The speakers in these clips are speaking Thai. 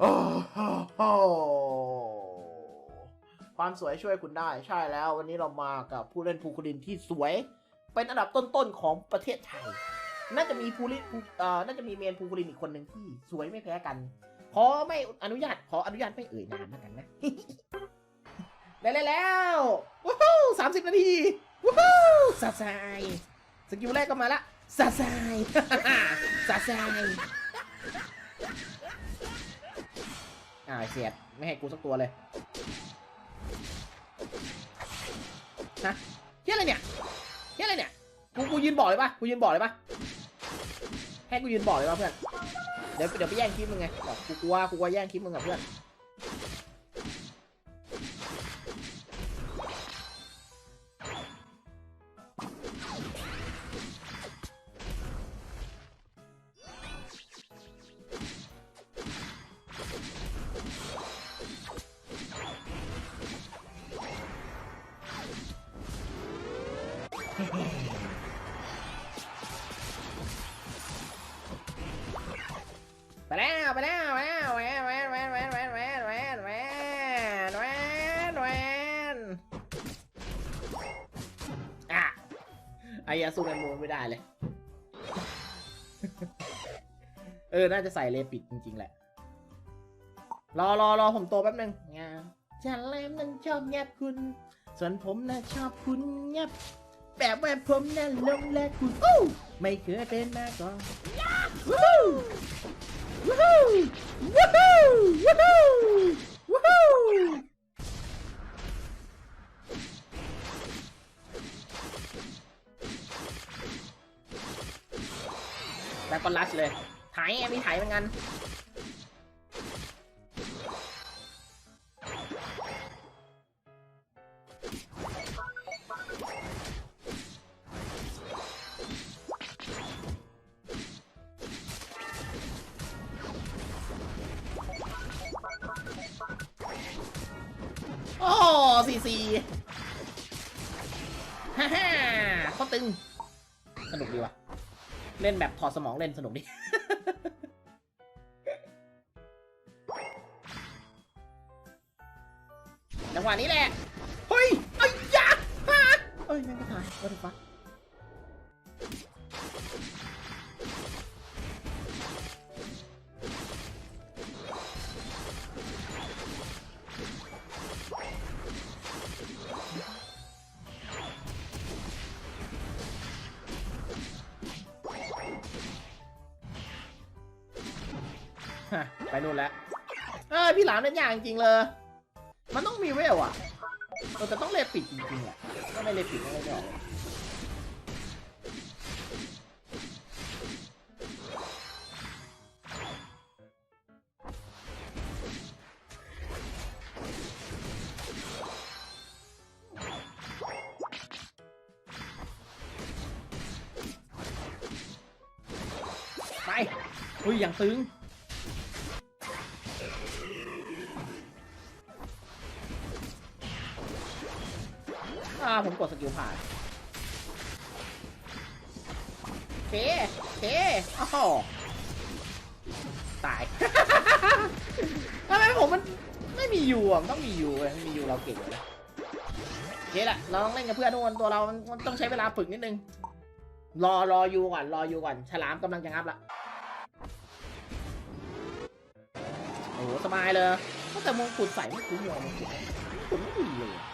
โอ้โหความสวยช่วยคุณได้ใช่แล้ว วันนี้เรามากับผู้เล่นภูคุรินที่สวย เป็นอันดับต้นๆของประเทศไทย น่าจะมีภูริภูเอ่อน่าจะมีเมนภูคุรินอีกคนหนึ่งที่สวยไม่แพ้กัน ขอไม่อนุญาตขออนุญาตไม่เอ่ยนามแล้วกันนะ ได้แล้วแล้วว้าวสามสิบนาทีว้าวซาซายสกิลแรกก็มาละซาซายซาซาย อ่าเสียดไม่ให้กูสักตัวเลยนะเฮียอะไรเนี่ยเฮียอะไรเนี่ยกูกูยืนบอกเลยปะกูยืนบอกเลยปะให้กูยืนบอกเลยปะเพื่อนเดี๋ยวเดี๋ยวไปแย่งคลิปมึงไงบอกกูกลัวกูกลัวแย่งคลิปมึงกับเพื่อน แล้วไปแล้วไปแล้วแวนแวนแวนแวนแวนแวนแวนแวนแวนแวนอะไอ้ยาสู้แมนมูนไม่ได้เลย เออ น่าจะใส่เลปิดจริง ๆ แหละ รอรอรอผมโตแป๊บนึงงาฉันแลมนั้นชอบแงบคุณ ส่วนผมนะชอบคุณแงบแบบว่าผมน่ะหลงและคุณอู้ไม่เคยเป็นมาก่อน แล้วก็ลัชเลยถ่ายไงมีถ่ายเหมือนกัน สี่สี่ฮ่าฮ่าเขาตึง สนุกดีว่ะ เล่นแบบถอดสมองเล่นสนุกดี จังหวะนี้แหละ เฮ้ยไอ้ยาฮะเอ้ยแม่งก็ตายวัตถุ ไปนู่นแล้วเอ้ยพี่หลามเล่นยากจริงๆเลย มันต้องมีเวลอะเราจะต้องเลปิดจริงๆแหละถ้าไม่เลปิดก็ไม่ได้ออกไป อุ้ยอย่างตึง ผมกดสกิลผ่านเคเคอ้โหตายทำไมผมมันไม่มียูอะมันต้องมียูเว้ยม่มียูเราเก่งเลยโอเคแหละเราต้องเล่นกับเพื่อนทุกคนตัวเรามันต้องใช้เวลาฝึกนิดนึง รอรอยูก่อนรอยูก่อนฉลามกำลังจะงับละโอ้สบายเลยตั้งแต่มงกุฎใส่ไม่คุ้มเลยมงกุฎมงกุฎไม่ดีเลย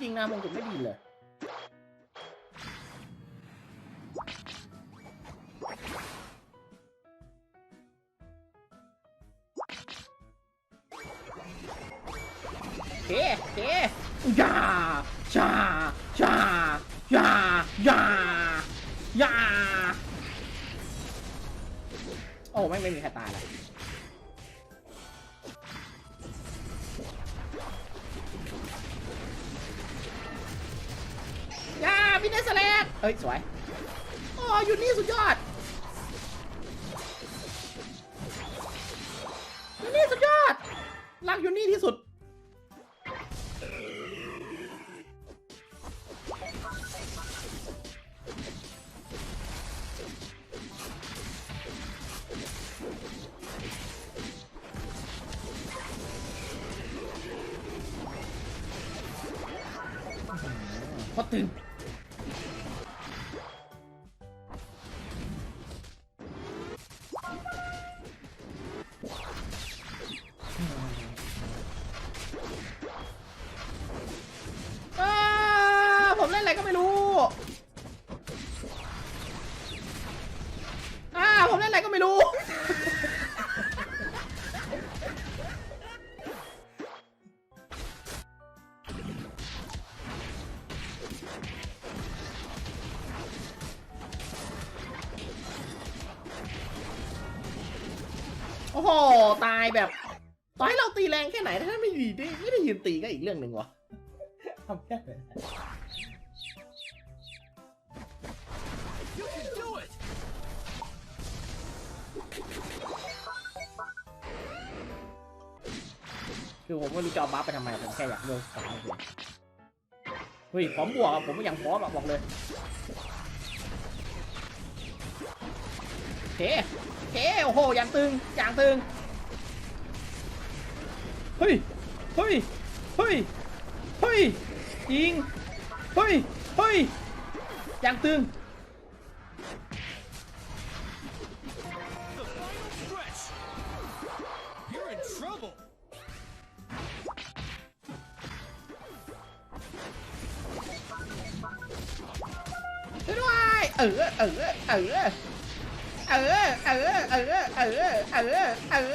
จริงนะมงกุฎไม่ดีเลยโอเคโอเคยาชาชายายายาโอ้ไม่ไม่มีใครตายเลย วินเนสแลนเฮ้ย สวยอ๋ออยู่นี่สุดยอดยูนี่สุดยอดรักอยู่นี่ที่สุด พอตึง อ้โห ตายแบบต่อยเราตีแรงแค่ไหนถ้าไม่ดีไม่ได้ยืนตีก็อีกเรื่องหนึ่งวะคือผมไม่รู้จะเบัฟไปทำไมผมแค่อยากเลือกสามเฮ้ยพร้อมบวกผมไม่ยังพร้อมบอกเลยโอเค เคโอ้โหอย่างตึงอย่างตึงเฮ้ยเฮ้ยเฮ้ยเฮ้ยยิงเฮ้ยเฮ้ยอย่างตึงช่วยด้วยเออเออเออ เออ เออ เออ เออ เออ เออ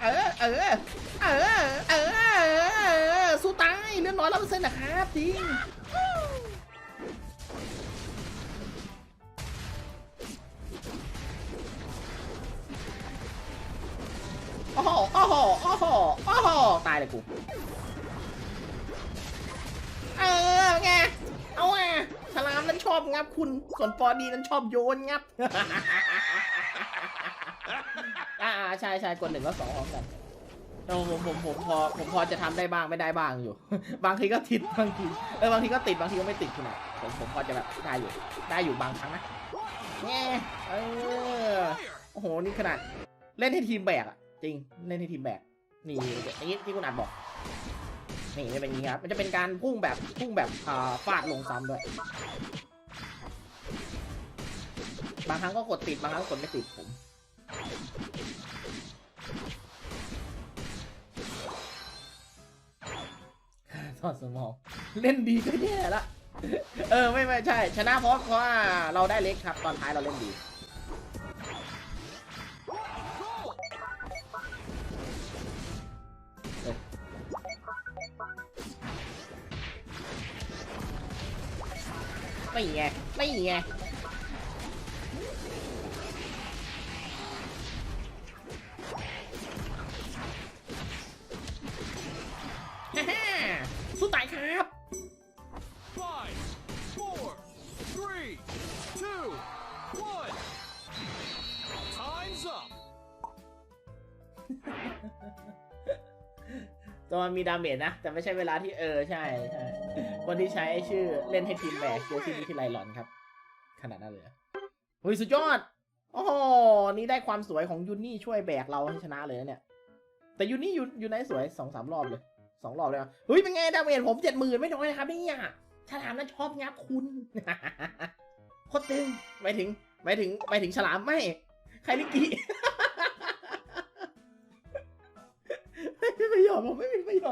เออ เออ เออ เออ สู้ตายเลือดร้อยร้อยเปอร์เซ็นต์นะครับจริงโอ้โหโอ้โหโอ้โหโอ้โหตายเลยกู เออไง เอาไง ฉลามนั้นชอบงับคุณ ส่วนปอดีนั้นชอบโยนงับ อ่าใช่ใช่กดหนึ่งแล้วสองพร้อมกันแต่ผมผมผมพอผมพอจะทำได้บ้างไม่ได้บ้างอยู่ บางทีก็ติดบางทีเออบางทีก็ติดบางทีก็ไม่ติดคุณอะผมผมพอจะแบบได้อยู่ ได้อยู่บางครั้งนะแง่เออโอ้โหนี่ขนาด เล่นให้ทีมแบกอะจริงเล่นให้ทีมแบกนี่อย่างนี้ที่คุณอัดบอก นี่จะเป็นอย่างนี้ครับ มันจะเป็นการพุ่งแบบพุ่งแบบอ่าฟาดลงซ้ำด้วย บางครั้งก็กดติด บางครั้งกดไม่ติดผมทอดสมองเล่นดีก็แย่ละ เออ ไม่ไม่ใช่ ชนะเพราะเพราะว่าเราได้เล็กครับ ตอนท้ายเราเล่นดี ไม่ไงไม่ไง มันมีดาเมจนะ แต่ไม่ใช่เวลาที่เออใช่ใช่คนที่ใช้ชื่อเล่นให้ทีมแบกเจอที่นี่ที่ไลลอนครับ ขนาดนั้นเลยเหรอเฮ้ยสุดยอดโอ้โหนี่ได้ความสวยของยูนี่ช่วยแบกเราให้ชนะเลยนะเนี่ย แต่ยูนี่ยูยูไนสวยสองสามรอบเลยสองรอบเลยอะเฮ้ยเป็นไงดาเมจผมเจ็ดหมื่นไม่น้อยนะครับเนี่ยฉลามนั้นชอบงับคุณโคตรตึงหมายถึงหมายถึงหมายถึงฉลามไม่ใครลิกิ